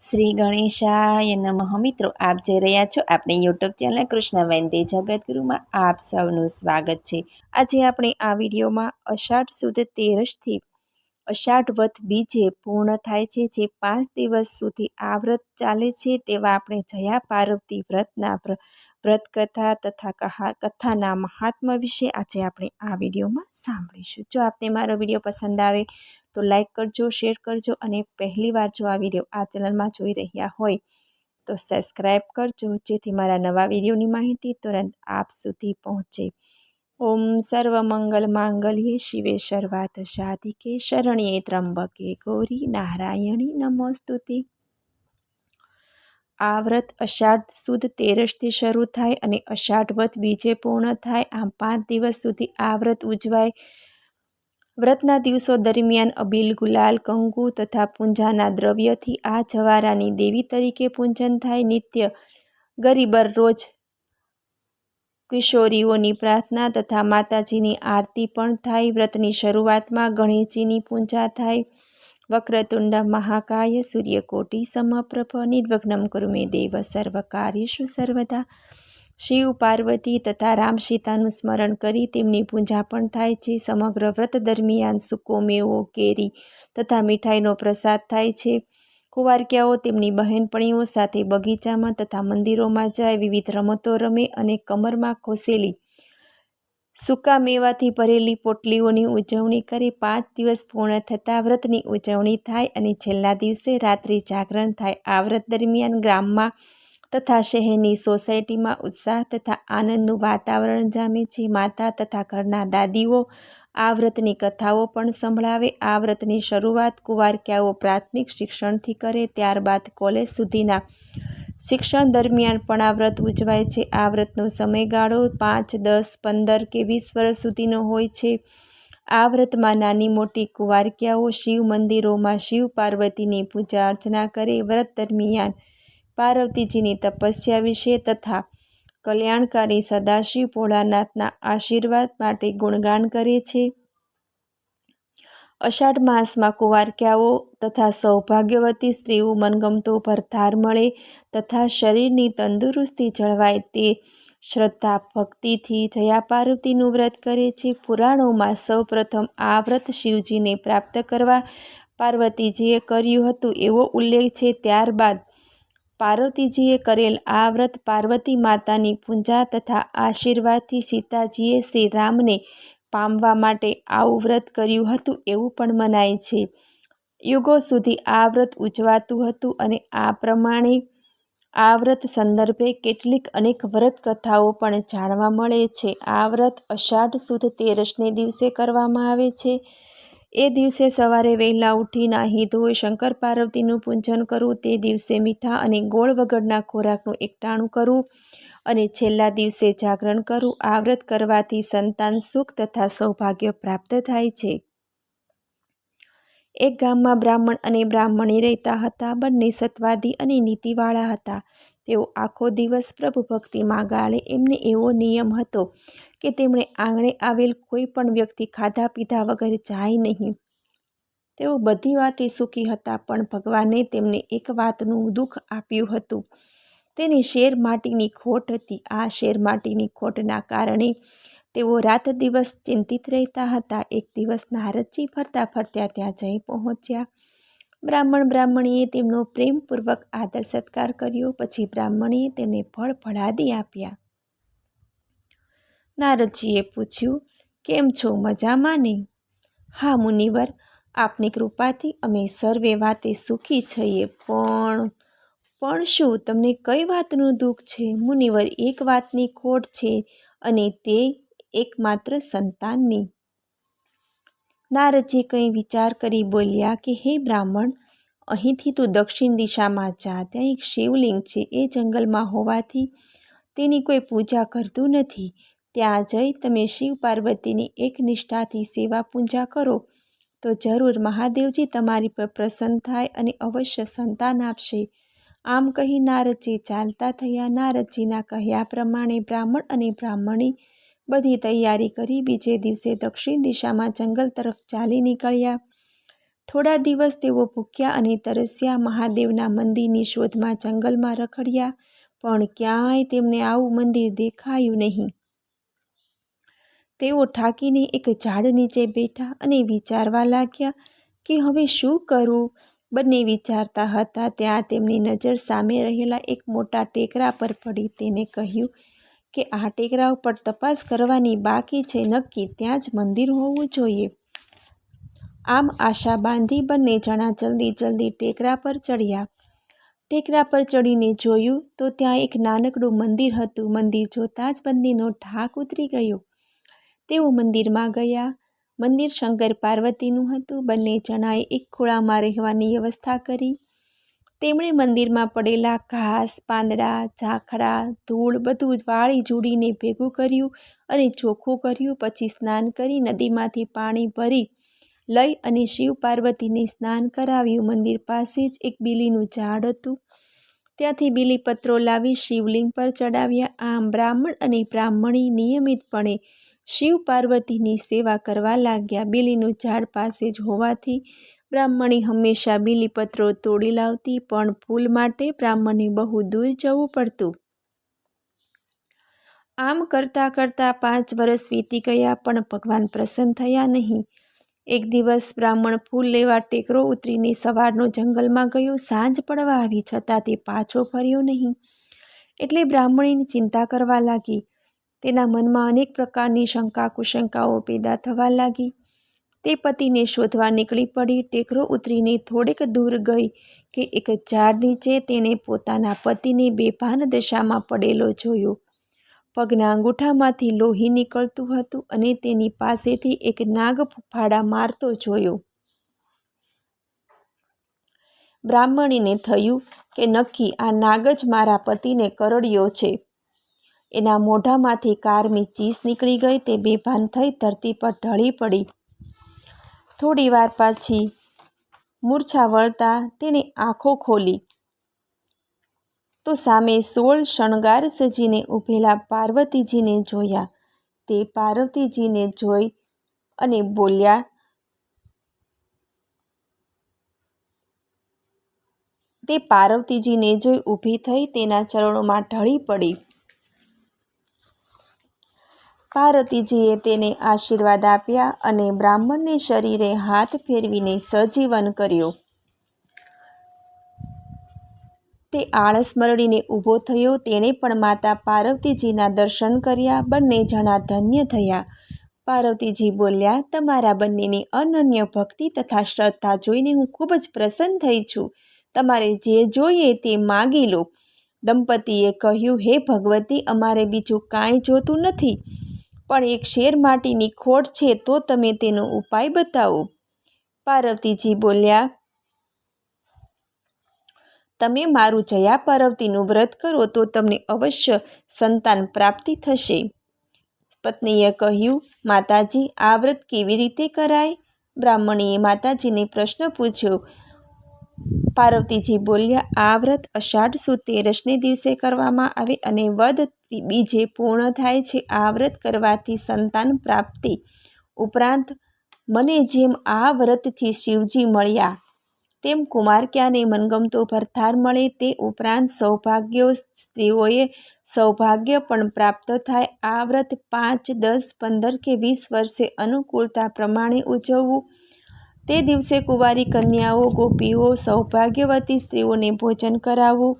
શ્રી ગણેશાય નમઃ. મિત્રો, આપ જઈ રહ્યા છો આપણે યુટ્યુબ ચેનલ કૃષ્ણ વૈદ્ય જગતગુરુમાં આપ સૌનું સ્વાગત છે. આજે આપણે આ વિડીયોમાં અષાઢ સુદ તેરસથી અષાઢ વધ બીજે પૂર્ણ થાય છે. જે પાંચ દિવસ સુધી આ વ્રત ચાલે છે તેવા આપણે જયા પાર્વતી વ્રતના વ્રત કથા તથા કહા, કથાના મહાત્મા વિશે આજે આપણે આ વિડીયોમાં સાંભળીશું. જો આપને મારો વીડિયો પસંદ આવે તો લાઈક કરજો, શેર કરજો અને પહેલી વાર જો આ વીડિયો આ ચેનલમાં જોઈ રહ્યા હોય તો સબસ્ક્રાઈબ કરજો, જેથી મારા નવા વિડીયોની માહિતી તુરંત આપ સુધી પહોંચે. ઓમ સર્વમંગલ માંગલ્યે શિવે શર્વાત સાધિકે શરણ્યે ત્રંબકે ગૌરી નારાયણી નમોસ્તુતિ. આ વ્રત અષાઢ સુદ તેરસથી શરૂ થાય અને અષાઢ વ્રત બીજે પૂર્ણ થાય. આમ પાંચ દિવસ સુધી આ વ્રત ઉજવાય. વ્રતના દિવસો દરમિયાન અબીલ, ગુલાલ કંગુ તથા પૂંજાના દ્રવ્યથી આ જવારાની દેવી તરીકે પૂજન થાય. નિત્ય ગરીબર રોજ કિશોરીઓની પ્રાર્થના તથા માતાજીની આરતી પણ થાય. વ્રતની શરૂઆતમાં ગણેશજીની પૂજા થાય. વક્રતુંડ મહાકાય સૂર્યકોટી સમપ્રભ નિર્વગ્નમ કુરુ દેવ સર્વ કાર્યશુ સર્વદા શિવ પાર્વતી તથા રામ સીતાનું સ્મરણ કરી તેમની પૂજા પણ થાય છે। સમગ્ર વ્રત દરમિયાન સૂકો મેવો કેરી તથા મીઠાઈનો પ્રસાદ થાય છે। કુંવારકિયાઓ તેમની બહેનપણીઓ સાથે બગીચામાં તથા મંદિરોમાં જાય, વિવિધ રમતો રમે અને કમરમાં ખોસેલી સૂકા મેવાથી ભરેલી પોટલીઓની ઉજવણી કરી પાંચ દિવસ પૂર્ણ થતાં વ્રતની ઉજવણી થાય અને છેલ્લા દિવસે રાત્રિ જાગરણ થાય. આ વ્રત દરમિયાન ગ્રામમાં તથા શહેરની સોસાયટીમાં ઉત્સાહ તથા આનંદનું વાતાવરણ જામે છે. માતા તથા ઘરના દાદીઓ આ વ્રતની કથાઓ પણ સંભળાવે. આ વ્રતની શરૂઆત કુંવારક્યાઓ પ્રાથમિક શિક્ષણથી કરે. ત્યારબાદ કોલેજ સુધીના શિક્ષણ દરમિયાન પણ આ વ્રત ઉજવાય છે. આ વ્રતનો સમયગાળો પાંચ, દસ, પંદર કે વીસ વર્ષ સુધીનો હોય છે. આ વ્રતમાં નાની મોટી કુંવારક્યાઓ, શિવ મંદિરોમાં શિવ પાર્વતીની પૂજા અર્ચના કરે. વ્રત દરમિયાન પાર્વતીજીની તપસ્યા વિશે તથા કલ્યાણકારી સદાશિવ ભોળાનાથના આશીર્વાદ માટે ગુણગાન કરે છે. અષાઢ માસમાં કુંવારક્યાઓ તથા સૌભાગ્યવતી સ્ત્રીઓ મનગમતો ભરતાર મળે તથા શરીરની તંદુરસ્તી જળવાય તે શ્રદ્ધા ભક્તિથી જયા પાર્વતીનું વ્રત કરે છે. પુરાણોમાં સૌપ્રથમ આ વ્રત શિવજીને પ્રાપ્ત કરવા પાર્વતીજીએ કર્યું હતું એવો ઉલ્લેખ છે. ત્યારબાદ પાર્વતીજીએ કરેલ આ વ્રત પાર્વતી માતાની પૂજા તથા આશીર્વાદથી સીતાજીએ શ્રી રામને પામવા માટે આવું વ્રત કર્યું હતું એવું પણ મનાય છે. યુગો સુધી આ વ્રત ઉજવાતું હતું અને આ પ્રમાણે આ વ્રત સંદર્ભે કેટલીક અનેક વ્રત કથાઓ પણ જાણવા મળે છે. આ વ્રત અષાઢ સુદ તેરસને દિવસે કરવામાં આવે છે. એ દિવસે સવારે વહેલા ઉઠી નાહી ધોઈ શંકર પાર્વતીનું પૂજન કરવું, તે દિવસે મીઠા અને ગોળ વગરના ખોરાકનું એકટાણું કરવું અને છેલ્લા દિવસે જાગરણ કરવું આ વ્રત કરવાથી સંતાન સુખ તથા સૌભાગ્ય પ્રાપ્ત થાય છે. એક ગામમાં બ્રાહ્મણ અને બ્રાહ્મણી રહેતા હતા. બંને સત્વાદી અને નીતિવાળા હતા. તેઓ આખો દિવસ પ્રભુ ભક્તિમાં ગાળે એમને એવો નિયમ હતો કે તેમણે આંગણે આવેલ કોઈ પણ વ્યક્તિ ખાધા પીધા વગર જાય નહીં. તેઓ બધી વાતે સુખી હતા, પણ ભગવાને તેમને એક વાતનું દુઃખ આપ્યું હતું. તેની શેર માટીની ખોટ હતી. આ શેર માટીની ખોટના કારણે તેઓ રાત દિવસ ચિંતિત રહેતા હતા. એક દિવસ નારદજી ફરતા ફરતા ત્યાં જઈ પહોંચ્યા. બ્રાહ્મણ બ્રાહ્મણીએ તેમનો પ્રેમપૂર્વક આદર સત્કાર કર્યો. પછી બ્રાહ્મણીએ તેમને ફળ ફળાદી આપ્યા. નારદજીએ પૂછ્યું, કેમ છો? મજામાં ને હા મુનિવર, આપની કૃપાથી અમે સર્વે વાતે સુખી છીએ, પણ પણ શું તમને કઈ વાતનું દુઃખ છે? મુનિવર એક વાતની ખોટ છે અને તે એકમાત્ર સંતાનની. નારદજી કંઈ વિચાર કરી બોલ્યા કે, હે બ્રાહ્મણ, અહીંથી તું દક્ષિણ દિશામાં જા. ત્યાં એક શિવલિંગ છે. એ જંગલમાં હોવાથી તેની કોઈ પૂજા કરતું નથી. ત્યાં જઈ તમે શિવ પાર્વતીની એક નિષ્ઠાથી સેવા પૂજા કરો. તો જરૂર મહાદેવજી તમારી પર પ્રસન્ન થાય અને અવશ્ય સંતાન આપશે. આમ કહી નારદજી ચાલતા થયા. નારદજીના કહ્યા પ્રમાણે બ્રાહ્મણ અને બ્રાહ્મણી બધી તૈયારી કરી બીજે દિવસે દક્ષિણ દિશામાં જંગલ તરફ ચાલી નીકળ્યા. થોડા દિવસ તેઓ ભૂખ્યા અને તરસ્યા. મહાદેવના મંદિરની શોધમાં જંગલમાં રખડ્યા, પણ ક્યાંય તેમને આવું મંદિર દેખાયું નહીં. તેઓ ઠાકીને એક ઝાડ નીચે બેઠા અને વિચારવા લાગ્યા કે હવે શું કરવું બંને વિચારતા હતા. ત્યાં તેમની નજર સામે રહેલા એક મોટા ટેકરા પર પડી. તેને કહ્યું કે, આ ટેકરા ઉપર તપાસ કરવાની બાકી છે નક્કી. ત્યાં જ મંદિર હોવું જોઈએ. આમ આશા બાંધી બંને જણા જલ્દી જલ્દી ટેકરા પર ચડ્યા. ટેકરા પર ચડીને જોયું તો ત્યાં એક નાનકડું મંદિર હતું. મંદિર જોતાં જ બંનેનો ઢાક ઉતરી ગયો. તેઓ મંદિરમાં ગયા. મંદિર શંકર પાર્વતીનું હતું. બંને જણાએ એક ખોળામાં રહેવાની વ્યવસ્થા કરી. તેમણે મંદિરમાં પડેલા ઘાસ, પાંદડા, ઝાખડા, ધૂળ બધું જ વાળી જોડીને ભેગું કર્યું અને ચોખ્ખું કર્યું. પછી સ્નાન કરી નદીમાંથી પાણી ભરી લઈ અને શિવ પાર્વતીને સ્નાન કરાવ્યું. મંદિર પાસે જ એક બીલીનું ઝાડ હતું. ત્યાંથી બીલીપત્રો લાવી શિવલિંગ પર ચડાવ્યા. આમ બ્રાહ્મણ અને બ્રાહ્મણી નિયમિતપણે શિવ પાર્વતીની સેવા કરવા લાગ્યા. બીલીનું ઝાડ પાસે જ હોવાથી બ્રાહ્મણી હંમેશા બીલીપત્રો તોડી લાવતી, પણ ફૂલ માટે બ્રાહ્મણે બહુ દૂર જવું પડતું. આમ કરતાં કરતાં પાંચ વર્ષ વીતી ગયા, પણ ભગવાન પ્રસન્ન થયા નહીં. એક દિવસ બ્રાહ્મણ ફૂલ લેવા ટેકરો ઉતરીને સવારનો જંગલમાં ગયો. સાંજ પડવા આવી, છતાં તે પાછો ફર્યો નહીં. એટલે બ્રાહ્મણીની ચિંતા કરવા લાગી. તેના મનમાં અનેક પ્રકારની શંકા કુશંકાઓ પેદા થવા લાગી. તે પતિને શોધવા નીકળી પડી. ટેકરો ઉતરીને થોડેક દૂર ગઈ કે એક ઝાડ નીચે તેણે પોતાના પતિને બેભાન દશામાં પડેલો જોયો. પગના અંગૂઠામાંથી લોહી નીકળતું હતું અને તેની પાસેથી એક નાગ ફૂફાડા મારતો જોયો. બ્રાહ્મણીને થયું કે નક્કી આ નાગ જ મારા પતિને કરડ્યો છે. એના મોઢામાંથી કારમી ચીસ નીકળી ગઈ, તે બેભાન થઈ ધરતી પર ઢળી પડી. થોડી વાર પાછી મૂર્છા વળતા તેણે આંખો ખોલી. તો સામે સોળ શણગાર સજીને ઊભેલા પાર્વતીજીને જોયા. તે પાર્વતીજીને જોઈ અને બોલ્યા, તે પાર્વતીજીને જોઈ ઊભી થઈ તેના ચરણોમાં ઢળી પડી. પાર્વતીજીએ તેને આશીર્વાદ આપ્યા અને બ્રાહ્મણને શરીરે હાથ ફેરવીને સજીવન કર્યો. તે આળસ મરડીને ઊભો થયો. તેણે પણ માતા પાર્વતીજીના દર્શન કર્યા. બંને જણા ધન્ય થયા. પાર્વતીજી બોલ્યા, તમારા બંનેની અનન્ય ભક્તિ તથા શ્રદ્ધા જોઈને હું ખૂબ જ પ્રસન્ન થઈ છું. તમારે જે જોઈએ તે માગી લો. દંપતીએ કહ્યું, હે ભગવતી, અમારે બીજું કાંઈ જોતું નથી. પણ એક શેર માટીની ખોટ છે તો તમે તેનો ઉપાય બતાવો. પાર્વતીજી બોલ્યા, તમે મારું જયા પાર્વતીનું વ્રત કરો તો તમને અવશ્ય સંતાન પ્રાપ્તિ થશે. પત્નીએ કહ્યું, માતાજી, આ વ્રત કેવી રીતે કરાય? બ્રાહ્મણીએ માતાજીને પ્રશ્ન પૂછ્યો પાર્વતીજી બોલ્યા, આ વ્રત અષાઢ સુદ તેરસને દિવસે કરવામાં આવે અને વદ બીજે પૂર્ણ થાય છે. આ વ્રત કરવાથી સંતાન પ્રાપ્તિ ઉપરાંત મને જેમ આ વ્રતથી શિવજી મળ્યા, તેમ કુમારક્યાને મનગમતો ભરથાર મળે. તે ઉપરાંત સૌભાગ્યો સ્ત્રીઓએ સૌભાગ્ય પણ પ્રાપ્ત થાય. આ વ્રત પાંચ, દસ, પંદર કે વીસ વર્ષે અનુકૂળતા પ્રમાણે ઉજવવું. તે દિવસે કુંવારી કન્યાઓ, ગોપીઓ, સૌભાગ્યવતી સ્ત્રીઓને ભોજન કરાવવું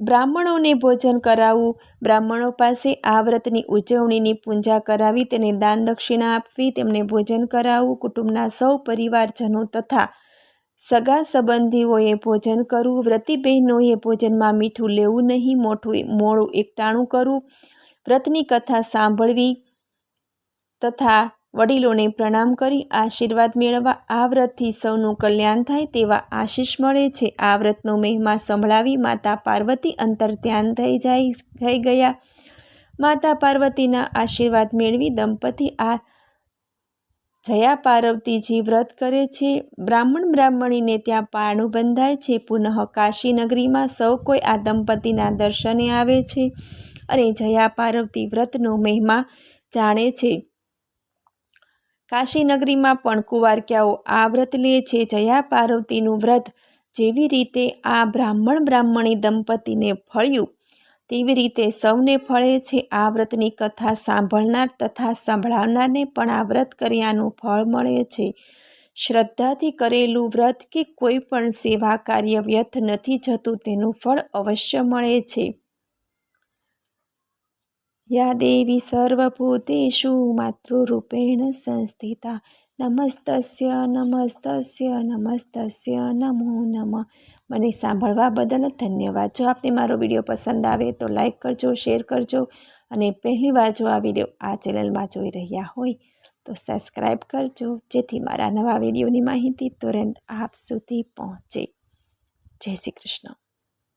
બ્રાહ્મણોને ભોજન કરાવવું બ્રાહ્મણો પાસે આ વ્રતની ઉજવણીની પૂજા કરાવી, તેને દાન દક્ષિણા આપવી, તેમને ભોજન કરાવવું કુટુંબના સૌ પરિવારજનો તથા સગા સંબંધીઓએ ભોજન કરવું. વ્રતી બહેનોએ ભોજનમાં મીઠું લેવું નહીં, મોઠું મોડું એકટાણું કરવું. વ્રતની કથા સાંભળવી. તથા વડીલોને પ્રણામ કરી આશીર્વાદ મેળવવા આ વ્રતથી સૌનું કલ્યાણ થાય તેવા આશીષ મળે છે. આ વ્રતનો મહિમા સંભળાવી માતા પાર્વતી અંતર ધ્યાન થઈ જાય, થઈ ગયા. માતા પાર્વતીના આશીર્વાદ મેળવી દંપતી આ જયા પાર્વતીજી વ્રત કરે છે. બ્રાહ્મણ બ્રાહ્મણીને ત્યાં પારણું બંધાય છે. પુનઃ કાશી નગરીમાં સૌ કોઈ આ દંપતીના દર્શને આવે છે અને જયા પાર્વતી વ્રતનો મહિમા જાણે છે. કાશીનગરીમાં પણ કુંવારક્યાઓ આ વ્રત લે છે. જયા પાર્વતીનું વ્રત જેવી રીતે આ બ્રાહ્મણ બ્રાહ્મણી દંપતીને ફળ્યું, તેવી રીતે સૌને ફળે છે. આ વ્રતની કથા સાંભળનાર તથા સંભળાવનારને પણ આ વ્રત કર્યાનું ફળ મળે છે. શ્રદ્ધાથી કરેલું વ્રત કે કોઈ પણ સેવા કાર્ય વ્યર્થ નથી જતું, તેનું ફળ અવશ્ય મળે છે. યા દેવી સર્વભૂતેષુ માતૃરૂપેણ સંસ્થિતા નમસ્તસ્ય નમસ્તસ્ય નમસ્તસ્ય નમો નમ મને સાંભળવા બદલ ધન્યવાદ. જો આપને મારો વીડિયો પસંદ આવે તો લાઈક કરજો, શેર કરજો અને પહેલીવાર જો આ વીડિયો આ ચેનલમાં જોઈ રહ્યા હોય તો સબસ્ક્રાઈબ કરજો, જેથી મારા નવા વિડીયોની માહિતી તુરંત આપ સુધી પહોંચે. જય શ્રી કૃષ્ણ.